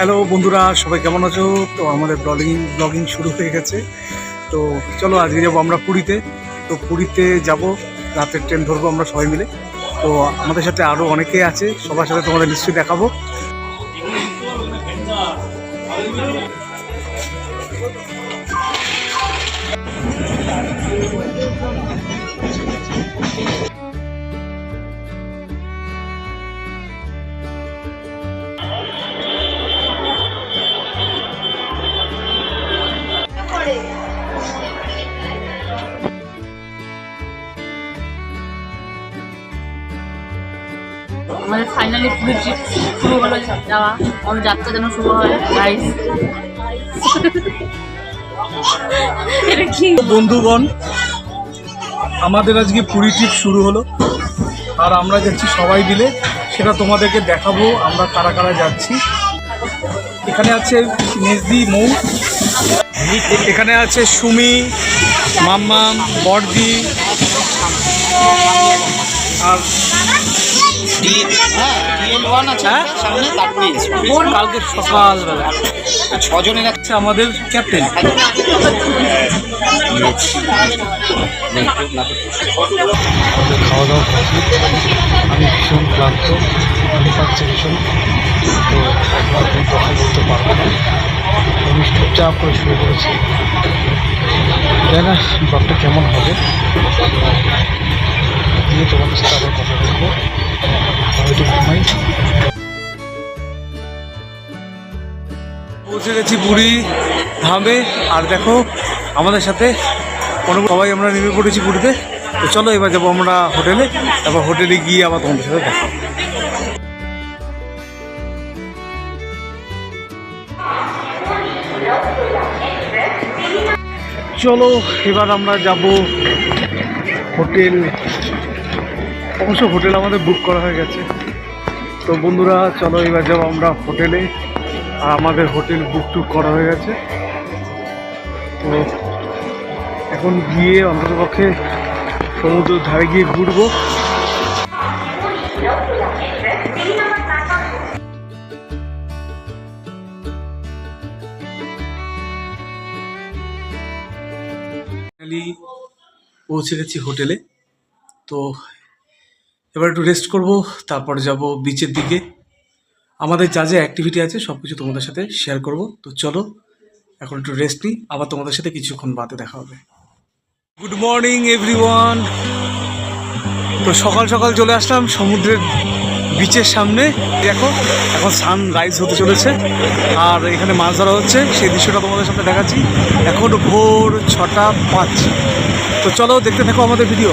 Hello বন্ধুরা, সবাই কেমন আছো? তো আমাদের ব্লগিং ব্লগিং শুরু হয়ে গেছে। তো চলো, আজকে যাব আমরা পুরীতে। তো পুরীতে যাব, রাতের ট্রেন ধরবো আমরা সবাই মিলে। তো আমাদের সাথে আরও অনেকে আছে, সবার সাথে তোমাদের নিশ্চয়ই দেখাবো। আমাদের ফাইনালি পুরো ট্রিপ শুরু হলো যাওয়া আমাদের যাত্রা যেন শুরু হয় গাইস বন্ধুগণ, আমাদের আজকে পুরী ট্রিপ শুরু হলো। আর আমরা যাচ্ছি সবাই মিলে, সেটা তোমাদেরকে দেখাবো, আমরা কারা কারা যাচ্ছি। এখানে আছে মেজদি, মৌ। এখানে আছে সুমি, মাম্মাম, বর্দি। আর? কালকে সকালবেলা। ছজনের আছে আমাদের ক্যাপ্টেন। খাওয়া দাওয়া আমি ভীষণ ক্লান্ত আমি পাচ্ছি ভীষণ। তো একবার কথা বলতে পারব না আমি চুপচাপ করে শুয়ে পড়েছি। জানি না ব্লগটা কেমন হবে। দিয়ে তোমাদের সাথে আবার কথা বলব। ঘুমাই পৌঁছে গেছি পুরী ধামে। আর দেখো, আমাদের সাথে সবাই আমরা নেমে পড়েছি পুরীতে। তো চলো এবার যাব আমরা হোটেলে। তারপর হোটেলে গিয়ে আবার তোমাদের সাথে দেখা। চলো, এবার আমরা যাব হোটেল অবশ্য হোটেল আমাদের বুক করা হয়ে গেছে। তো বন্ধুরা, চলো এবার যাব আমরা হোটেলে। আমাদের হোটেল বুক টুক করা হয়ে গেছে। তো এখন গিয়ে অন্ততপক্ষে সমুদ্রের ধারে গিয়ে ঘুরবো। পৌঁছে গেছি হোটেলে। তো এবার একটু রেস্ট করব, তারপর যাব বিচের দিকে। আমাদের যা যা অ্যাক্টিভিটি আছে সব কিছু তোমাদের সাথে শেয়ার করব। তো চলো, এখন একটু রেস্ট নিই, আবার তোমাদের সাথে কিছুক্ষণ বাদে দেখা হবে। গুড মর্নিং এভরিওয়ান তো সকাল সকাল চলে আসলাম সমুদ্রের বিচের সামনে। দেখো, এখন সান রাইজ হতে চলেছে। আর এখানে মাছ ধরা হচ্ছে, সেই দৃশ্যটা তোমাদের সাথে দেখাচ্ছি। এখন ভোর ছটা পাঁচ। তো চলো, দেখতে থাকো আমাদের ভিডিও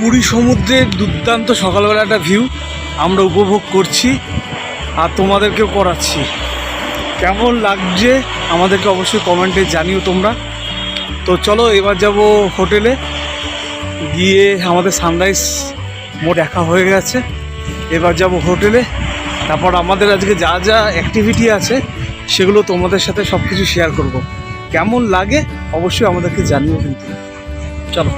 পুরী সমুদ্রের দুর্দান্ত সকালবেলা একটা ভিউ আমরা উপভোগ করছি আর তোমাদেরকেও করাচ্ছি কেমন লাগছে আমাদেরকে অবশ্যই কমেন্টে জানিও তোমরা। তো চলো এবার যাব হোটেলে গিয়ে আমাদের সানরাইজ মোট একা হয়ে গেছে। এবার যাব হোটেলে তারপর আমাদের আজকে যা যা অ্যাক্টিভিটি আছে, সেগুলো তোমাদের সাথে সব কিছু শেয়ার করব। কেমন লাগে অবশ্যই আমাদেরকে জানিও কিন্তু। চলো।